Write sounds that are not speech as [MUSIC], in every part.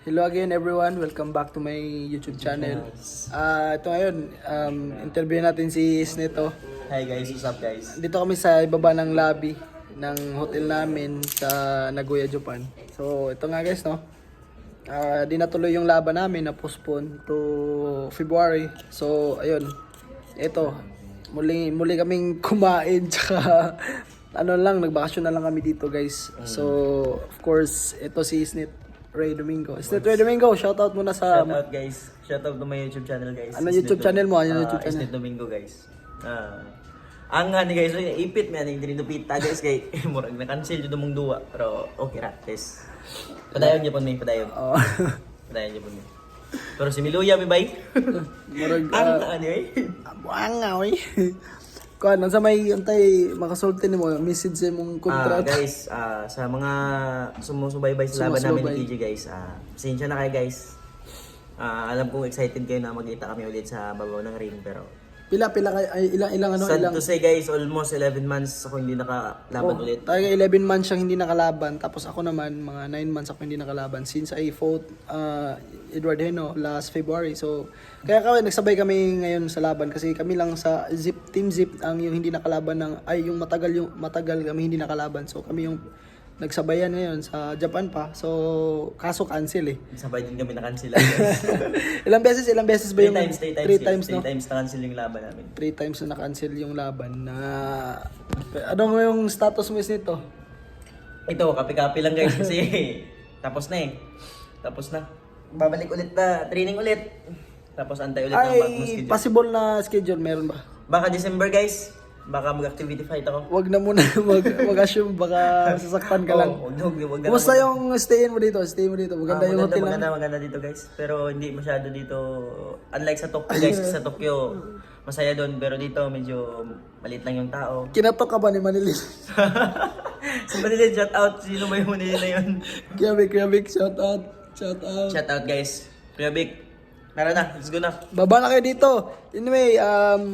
Hello again everyone, welcome back to my YouTube channel. Ah, ito ngayon, um, interview natin si Sneto. Hi guys, what's up guys? Dito kami sa ibaba ng lobby ng hotel namin sa Nagoya, Japan. So, ito nga guys, no? Ah, di natuloy yung laban namin na postpone to February. So, ayun. Ito, muli muli kaming [LAUGHS] kumain tsaka ano lang, nagbakasyon na lang kami dito, guys. So, of course, ito si Snit Ray Domingo. Snit Ray Domingo, shoutout muna sa Shout out guys. Shout out to my YouTube channel guys. Ano YouTube channel mo? Ano Ah, YouTube channel? Isnet Domingo guys. Ah. ang nga ni guys, ipit man yung dinupita guys kay [LAUGHS] murag na cancel jud mong duwa pero okay ra guys. Padayon gyud mi, padayon. Oh. [LAUGHS] Padayon gyud mi. Pero si Miluya mi bay. [LAUGHS] Murag, ang ah, ano eh. Kuan, sa may antay makasulti nimo message sa imong Ah, kontrata. guys, ah, sa mga sumusubaybay sa laban namin Sumusubaybay. ni KJ guys, ah, pasensya na kayo guys. Ah, alam kong excited kayo na magkita kami ulit sa babaw ng ring pero Pila pila kay ay, ilang ilang ano sad ilang to say guys, almost 11 months ako hindi nakalaban Oh, ulit. Tayo 11 months siyang hindi nakalaban tapos ako naman mga 9 months ako hindi nakalaban since I fought uh, Edward Heno last February. So kaya kami nagsabay kami ngayon sa laban kasi kami lang sa Zip Team Zip ang yung hindi nakalaban ng ay yung matagal yung matagal kami hindi nakalaban. So kami yung nagsabayan ngayon sa Japan pa. So kaso cancel eh. Sabay din kami na-cancel. [LAUGHS] ilang beses ilang beses ba three yung times, three times, three times, three no? times na-cancel yung laban namin. Three times na na-cancel yung laban na ano mo yung status mo is nito? Ito, kapi-kapi lang guys kasi [LAUGHS] tapos na eh. Tapos na. Babalik ulit na, training ulit. Tapos antay ulit ng bagong Ay, schedule. possible na schedule meron ba? Baka December guys, baka mag-activity fight ako. Wag na muna mag, mag-assume baka sasaktan ka lang. [LAUGHS] Oo, wag wag na, [LAUGHS] wag. Kumusta yung stay mo dito? Stay mo dito. Maganda Ah, yung maganda, hotel maganda, namin. maganda dito guys. Pero hindi masyado dito, unlike sa Tokyo guys, sa [LAUGHS] Tokyo, masaya doon. Pero dito medyo maliit lang yung tao. Kinatok ka ba ni Manilin? si Manila, shout out. Sino ba yung Manila na yun? Kuya Vic, Kuya Vic, shout out. Shout out. Shout out guys. Kuya Vic, tara na, let's go na. Baba na kayo dito. Anyway, um,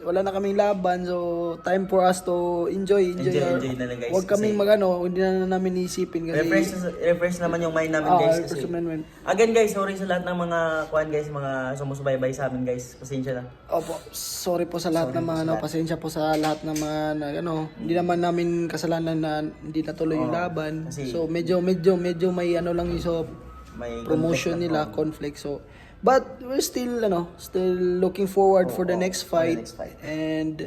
wala na kaming laban. So, time for us to enjoy. Enjoy, Enjoy, our- enjoy na lang, guys. Huwag kaming magano, hindi na namin isipin kasi... Refresh, refresh naman yung mind namin Ah, guys. Kasi, yung mind, man. again guys, sorry sa lahat ng mga kuan guys, mga sumusubaybay sa amin guys. Pasensya na. Opo, sorry po sa lahat ng mga ano, pasensya po sa lahat ng mga na, ano, hindi naman namin kasalanan na hindi natuloy yung laban. kasi- so medyo medyo medyo may ano lang yung so, May promotion nila, conflict. So but we're still ano, still looking forward for the next fight. next fight. And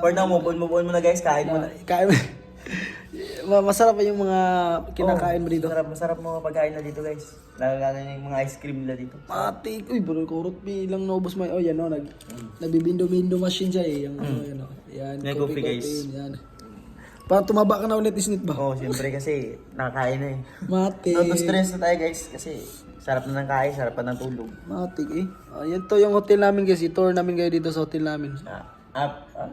For now, move on, move on muna guys. Kain muna. kain [LAUGHS] Ma- masarap pa yung mga kinakain mo dito. Masarap, masarap mga pagkain na dito guys. Lalo na yung mga ice cream nila dito. Mati, uy, bro, kurot mi lang naubos mo. Oh, yan oh, nag nagbibindo-bindo machine siya eh. Yung ano, yan oh. Yan, May coffee, coffee, guys. coffee, yan. Parang tumaba ka na ulit, isnit ba? Oo, oh, siyempre kasi nakakain na eh. Mati. So, to stress na tayo guys kasi sarap na ng kain, sarap pa ng tulog. Mati eh. Ayan to yung hotel namin guys. I-tour namin kayo dito sa hotel namin. Ah, up, up.